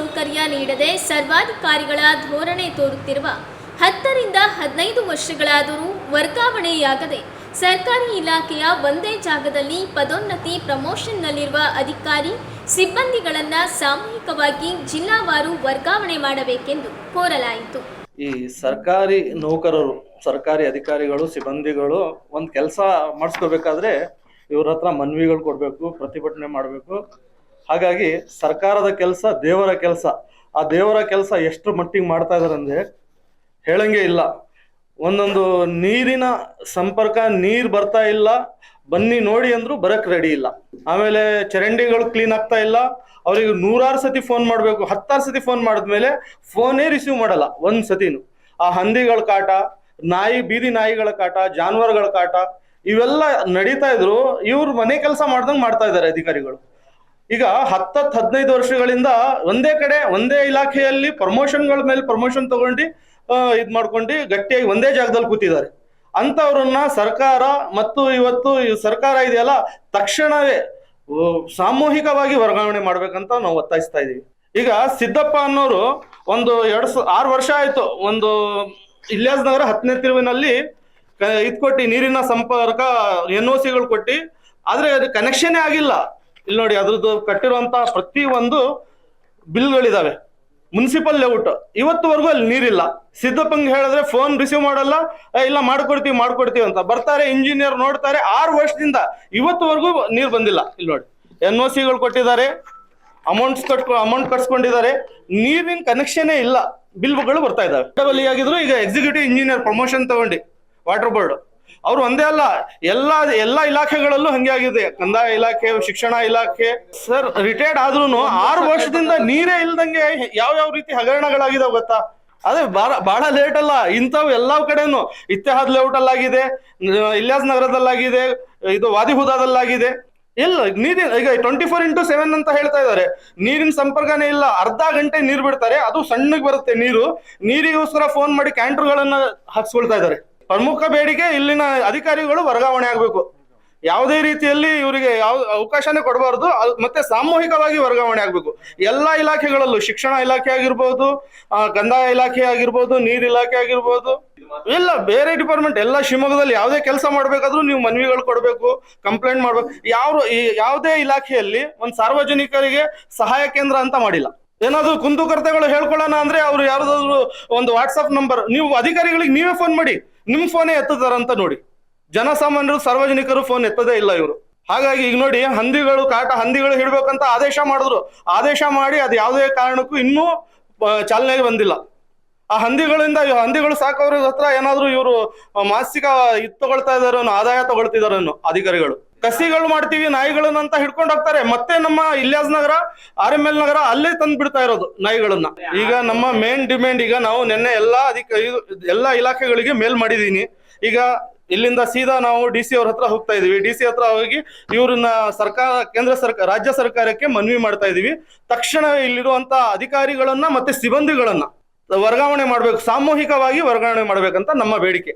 ಸೌಕರ್ಯ ನೀಡದೆ ಸರ್ವಾಧಿಕಾರಿಗಳ ಧೋರಣೆ ತೋರುತ್ತಿರುವ ಹತ್ತರಿಂದ ಹದಿನೈದು ವರ್ಷಗಳಾದರೂ ವರ್ಗಾವಣೆಯಾಗದೆ ಸರ್ಕಾರಿ ಇಲಾಖೆಯ ಒಂದೇ ಜಾಗದಲ್ಲಿ ಪದೋನ್ನತಿ ಪ್ರಮೋಷನ್ನಲ್ಲಿರುವ ಅಧಿಕಾರಿ ಸಿಬ್ಬಂದಿಗಳನ್ನ ಸಾಮೂಹಿಕವಾಗಿ ಜಿಲ್ಲಾವಾರು ವರ್ಗಾವಣೆ ಮಾಡಬೇಕೆಂದು ಕೋರಲಾಯಿತು. ಈ ಸರ್ಕಾರಿ ನೌಕರರು, ಸರ್ಕಾರಿ ಅಧಿಕಾರಿಗಳು, ಸಿಬ್ಬಂದಿಗಳು ಒಂದು ಕೆಲಸ ಮಾಡಿಸ್ಕೋಬೇಕಾದ್ರೆ ಇವ್ರ ಹತ್ರ ಮನವಿಗಳು ಕೊಡಬೇಕು, ಪ್ರತಿಭಟನೆ ಮಾಡಬೇಕು. ಹಾಗಾಗಿ ಸರ್ಕಾರದ ಕೆಲಸ ದೇವರ ಕೆಲಸ. ಆ ದೇವರ ಕೆಲಸ ಎಷ್ಟು ಮಟ್ಟಿಗೆ ಮಾಡ್ತಾ ಇದಾರೆ ಅಂದ್ರೆ ಹೇಳಂಗೆ ಇಲ್ಲ. ಒಂದೊಂದು ನೀರಿನ ಸಂಪರ್ಕ, ನೀರು ಬರ್ತಾ ಇಲ್ಲ, ಬನ್ನಿ ನೋಡಿ ಅಂದ್ರು ಬರಕ್ ರೆಡಿ ಇಲ್ಲ. ಆಮೇಲೆ ಚರಂಡಿಗಳು ಕ್ಲೀನ್ ಆಗ್ತಾ ಇಲ್ಲ, ಅವರಿಗೆ ನೂರಾರು ಸತಿ ಫೋನ್ ಮಾಡಬೇಕು, ಹತ್ತಾರು ಸತಿ ಫೋನ್ ಮಾಡಿದ್ಮೇಲೆ ಫೋನೇ ರಿಸೀವ್ ಮಾಡಲ್ಲ, ಒಂದು ಸತಿನು. ಆ ಹಂದಿಗಳ ಕಾಟ, ನಾಯಿ, ಬೀದಿ ನಾಯಿಗಳ ಕಾಟ, ಜಾನುವಾರುಗಳ ಕಾಟ, ಇವೆಲ್ಲ ನಡೀತಾ ಇದ್ರು, ಇವ್ರು ಮನೆ ಕೆಲಸ ಮಾಡ್ದಂಗೆ ಮಾಡ್ತಾ ಇದ್ದಾರೆ ಅಧಿಕಾರಿಗಳು. ಈಗ ಹತ್ತತ್ತು ಹದಿನೈದು ವರ್ಷಗಳಿಂದ ಒಂದೇ ಕಡೆ, ಒಂದೇ ಇಲಾಖೆಯಲ್ಲಿ ಪ್ರಮೋಷನ್ಗಳ ಮೇಲೆ ಪ್ರಮೋಷನ್ ತಗೊಂಡು ಇದು ಮಾಡ್ಕೊಂಡು ಗಟ್ಟಿಯಾಗಿ ಒಂದೇ ಜಾಗದಲ್ಲಿ ಕೂತಿದ್ದಾರೆ. ಅಂತವ್ರನ್ನ ಸರ್ಕಾರ ಮತ್ತು ಇವತ್ತು ಈ ಸರ್ಕಾರ ಇದೆಯಲ್ಲ, ತಕ್ಷಣವೇ ಸಾಮೂಹಿಕವಾಗಿ ವರ್ಗಾವಣೆ ಮಾಡ್ಬೇಕಂತ ನಾವು ಒತ್ತಾಯಿಸ್ತಾ ಇದೀವಿ. ಈಗ ಸಿದ್ದಪ್ಪ ಅನ್ನೋರು ಒಂದು ಎರಡು ಸ, ಆರು ವರ್ಷ ಆಯ್ತು, ಒಂದು ಇಲ್ಯಾಸ್ ನಗರ ಹತ್ತನೇ ತಿರುವಿನಲ್ಲಿ ಇದ್ ಕೊಟ್ಟು ನೀರಿನ ಸಂಪರ್ಕ, ಎನ್ ಒ ಸಿಗಳು ಕೊಟ್ಟು, ಆದ್ರೆ ಅದು ಕನೆಕ್ಷನ್ ಆಗಿಲ್ಲ. ಇಲ್ಲಿ ನೋಡಿ ಅದ್ರದ್ದು ಕಟ್ಟಿರುವಂತಹ ಪ್ರತಿ ಒಂದು ಬಿಲ್ಗಳಿದಾವೆ. ಮುನ್ಸಿಪಲ್ ಲೇಔಟ್ ಇವತ್ತುವರೆಗೂ ಅಲ್ಲಿ ನೀರಿಲ್ಲ. ಸಿದ್ದಪ್ಪಂಗ್ ಹೇಳಿದ್ರೆ ಫೋನ್ ರಿಸೀವ್ ಮಾಡಲ್ಲ. "ಏ, ಇಲ್ಲ ಮಾಡ್ಕೊಡ್ತೀವಿ ಮಾಡ್ಕೊಡ್ತೀವಿ ಅಂತ. ಬರ್ತಾರೆ ಇಂಜಿನಿಯರ್ ನೋಡ್ತಾರೆ ಆರು ವರ್ಷದಿಂದ ಇವತ್ತುವರೆಗೂ ನೀರು ಬಂದಿಲ್ಲ. ಇಲ್ಲಿ ನೋಡಿ ಎನ್ ಒ ಸಿಗಳು ಕೊಟ್ಟಿದ್ದಾರೆ ಅಮೌಂಟ್ಸ್ ಕಟ್ಕೊ ಅಮೌಂಟ್ ಕಟ್ಸ್ಕೊಂಡಿದ್ದಾರೆ. ನೀರಿನ ಕನೆಕ್ಷನೇ ಇಲ್ಲ. ಬಿಲ್ಗಳು ಬರ್ತಾ ಇದಾವೆ. ಡಬಲ್ ಆಗಿದ್ರು ಈಗ ಎಕ್ಸಿಕ್ಯೂಟಿವ್ ಇಂಜಿನಿಯರ್ ಪ್ರಮೋಷನ್ ತಗೊಂಡು ವಾಟರ್ ಬೋರ್ಡ್ ಅವ್ರು ಒಂದೇ ಅಲ್ಲ, ಎಲ್ಲಾ ಎಲ್ಲಾ ಇಲಾಖೆಗಳಲ್ಲೂ ಹಂಗೆ ಆಗಿದೆ. ಕಂದಾಯ ಇಲಾಖೆ, ಶಿಕ್ಷಣ ಇಲಾಖೆ. ಸರ್ ರಿಟೈರ್ಡ್ ಆದ್ರೂ ಆರು ವರ್ಷದಿಂದ ನೀರೇ ಇಲ್ದಂಗೆ ಯಾವ ಯಾವ ರೀತಿ ಹಗರಣಗಳಾಗಿದಾವ ಗೊತ್ತಾ? ಅದೇ ಬಹಳ ಬಹಳ ಲೇಟ್ ಅಲ್ಲ, ಇಂಥವು ಎಲ್ಲ ಕಡೆನು ಇತ್ತೆಹಾದ್ ಲೇಔಟ್ ಅಲ್ಲಾಗಿದೆ ಇಲ್ಯಾಸ್ ನಗರದಲ್ಲಾಗಿದೆ, ಇದು ವಾದಿಹುದಾದಲ್ಲಾಗಿದೆ ಇಲ್ಲ, ನೀರಿನ, ಈಗ ಟ್ವೆಂಟಿ ಫೋರ್ ಇಂಟು ಸೆವೆನ್ ಅಂತ ಹೇಳ್ತಾ ಇದ್ದಾರೆ ನೀರಿನ ಸಂಪರ್ಕನೇ ಇಲ್ಲ, ಅರ್ಧ ಗಂಟೆ ನೀರು ಬಿಡ್ತಾರೆ, ಅದು ಸಣ್ಣಗೆ ಬರುತ್ತೆ ನೀರು. ನೀರಿಗೋಸ್ಕರ ಫೋನ್ ಮಾಡಿ ಕ್ಯಾಂಟರ್ಗಳನ್ನ ಹಾಕ್ಸ್ಕೊಳ್ತಾ ಇದ್ದಾರೆ ಪ್ರಮುಖ ಬೇಡಿಕೆ ಇಲ್ಲಿನ ಅಧಿಕಾರಿಗಳು ವರ್ಗಾವಣೆ ಆಗಬೇಕು. ಯಾವುದೇ ರೀತಿಯಲ್ಲಿ ಇವರಿಗೆ ಯಾವ ಅವಕಾಶನೇ ಕೊಡಬಾರ್ದು ಮತ್ತೆ ಸಾಮೂಹಿಕವಾಗಿ ವರ್ಗಾವಣೆ ಆಗಬೇಕು. ಎಲ್ಲಾ ಇಲಾಖೆಗಳಲ್ಲೂ ಶಿಕ್ಷಣ ಇಲಾಖೆ ಆಗಿರ್ಬೋದು ಕಂದಾಯ ಇಲಾಖೆ ಆಗಿರ್ಬೋದು, ನೀರು ಇಲಾಖೆ ಆಗಿರ್ಬೋದು. ಇಲ್ಲ, ಬೇರೆ ಡಿಪಾರ್ಟ್ಮೆಂಟ್, ಎಲ್ಲ ಶಿವಮೊಗ್ಗದಲ್ಲಿ ಯಾವುದೇ ಕೆಲಸ ಮಾಡ್ಬೇಕಾದ್ರೂ ನೀವು ಮನವಿಗಳು ಕೊಡಬೇಕು, ಕಂಪ್ಲೇಂಟ್ ಮಾಡ್ಬೇಕು. ಯಾವ ಯಾವುದೇ ಇಲಾಖೆಯಲ್ಲಿ ಒಂದು ಸಾರ್ವಜನಿಕರಿಗೆ ಸಹಾಯ ಕೇಂದ್ರ ಅಂತ ಮಾಡಿಲ್ಲ. ಏನಾದ್ರು ಕುಂದುಕೊರತೆಗಳು ಹೇಳ್ಕೊಳ್ಳೋಣ ಅಂದ್ರೆ ಅವ್ರು ಯಾವ್ದಾದ್ರು ಒಂದು ವಾಟ್ಸಪ್ ನಂಬರ್ ನೀವು ಅಧಿಕಾರಿಗಳಿಗೆ ನೀವೇ ಫೋನ್ ಮಾಡಿ. ನಿಮ್ ಫೋನೇ ಅಂತ ನೋಡಿ. ಜನಸಾಮಾನ್ಯರು, ಸಾರ್ವಜನಿಕರು ಫೋನ್ ಎತ್ತದೇ ಇಲ್ಲ ಇವರು. ಹಾಗಾಗಿ ಈಗ ನೋಡಿ, ಹಂದಿಗಳು, ಕಾಟ ಹಂದಿಗಳು ಹಿಡ್ಬೇಕಂತ ಆದೇಶ ಮಾಡಿದ್ರು. ಆದೇಶ ಮಾಡಿ ಅದು ಯಾವುದೇ ಕಾರಣಕ್ಕೂ ಇನ್ನೂ ಚಾಲನೆಗೆ ಬಂದಿಲ್ಲ. ಆ ಹಂದಿಗಳಿಂದ ಹಂದಿಗಳು ಸಾಕೋರ ಹತ್ರ ಏನಾದ್ರು ಇವರು ಮಾಸಿಕ ಇದು ತಗೊಳ್ತಾ ಇದಾರೇನೋ ಆದಾಯ ತಗೊಳ್ತಿದಾರೋ ಅಧಿಕಾರಿಗಳು. ಕಸಿಗಳು ಮಾಡ್ತೀವಿ, ನಾಯಿಗಳನ್ನ ಅಂತ ಹಿಡ್ಕೊಂಡು ಹೋಗ್ತಾರೆ. ಮತ್ತೆ ನಮ್ಮ Ilyas Nagar R M L Nagar ಅಲ್ಲೇ ತಂದು ಬಿಡ್ತಾ ಇರೋದು ನಾಯಿಗಳನ್ನ. ಈಗ ನಮ್ಮ ಮೇನ್ ಡಿಮ್ಯಾಂಡ್ ಈಗ ನಾವು ನಿನ್ನೆ ಎಲ್ಲಾ ಅಧಿಕ ಎಲ್ಲಾ ಇಲಾಖೆಗಳಿಗೆ ಮೇಲ್ ಮಾಡಿದೀನಿ. ಈಗ ಇಲ್ಲಿಂದ ಸೀದಾ ನಾವು ಡಿ ಸಿ ಅವ್ರ ಹತ್ರ ಹೋಗ್ತಾ ಇದೀವಿ. ಡಿ ಸಿ ಹತ್ರ ಹೋಗಿ ಇವ್ರನ್ನ ಸರ್ಕಾರ, ಕೇಂದ್ರ ಸರ್ಕಾರ ರಾಜ್ಯ ಸರ್ಕಾರಕ್ಕೆ ಮನವಿ ಮಾಡ್ತಾ ಇದೀವಿ. ತಕ್ಷಣ ಇಲ್ಲಿರುವಂತ ಅಧಿಕಾರಿಗಳನ್ನ ಮತ್ತೆ ಸಿಬ್ಬಂದಿಗಳನ್ನ ವರ್ಗಾವಣೆ ಮಾಡ್ಬೇಕು, ಸಾಮೂಹಿಕವಾಗಿ ವರ್ಗಾವಣೆ ಮಾಡ್ಬೇಕಂತ ನಮ್ಮ ಬೇಡಿಕೆ.